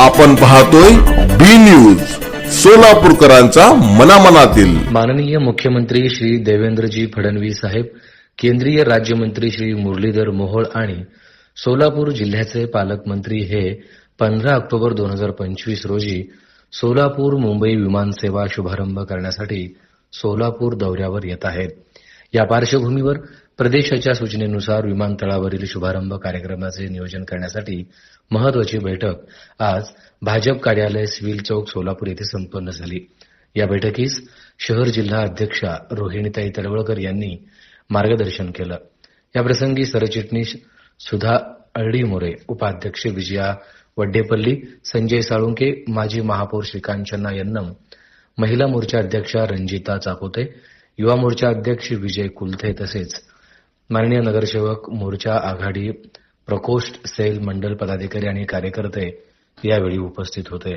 आपण पाहतोय बी न्यूज सोलापूरकरांचा मनामनातील. माननीय मुख्यमंत्री श्री देवेंद्रजी फडणवीस साहेब केंद्रीय राज्यमंत्री श्री मुरलीधर मोहोळ आणि सोलापूर जिल्ह्याचे पालकमंत्री हे पंधरा ऑक्टोबर दोन हजार पंचवीस रोजी सोलापूर मुंबई विमानसेवा शुभारंभ करण्यासाठी सोलापूर दौऱ्यावर येत आहेत. या पार्श्वभूमीवर प्रदेशाच्या सूचनेनुसार विमानतळावरील शुभारंभ कार्यक्रमाचे नियोजन करण्यासाठी महत्वाची बैठक आज भाजप कार्यालय सिव्हिल चौक सोलापूर येथे संपन्न झाली. या बैठकीस शहर जिल्हा अध्यक्षा रोहिणीताई तळवळकर यांनी मार्गदर्शन केलं. याप्रसंगी सरचिटणीस सुधा अळडीमोरे उपाध्यक्ष विजया वड्डेपल्ली संजय साळुंके माजी महापौर श्रीकांचना यन्नम महिला मोर्चा अध्यक्षा रंजिता चाकोते युवा मोर्चा अध्यक्ष विजय कुलथे तसेच माननीय नगरसेवक मोर्चा आघाडी प्रकोष्ठ सेल मंडल पदाधिकारी आणि कार्यकर्ते यावेळी उपस्थित होते.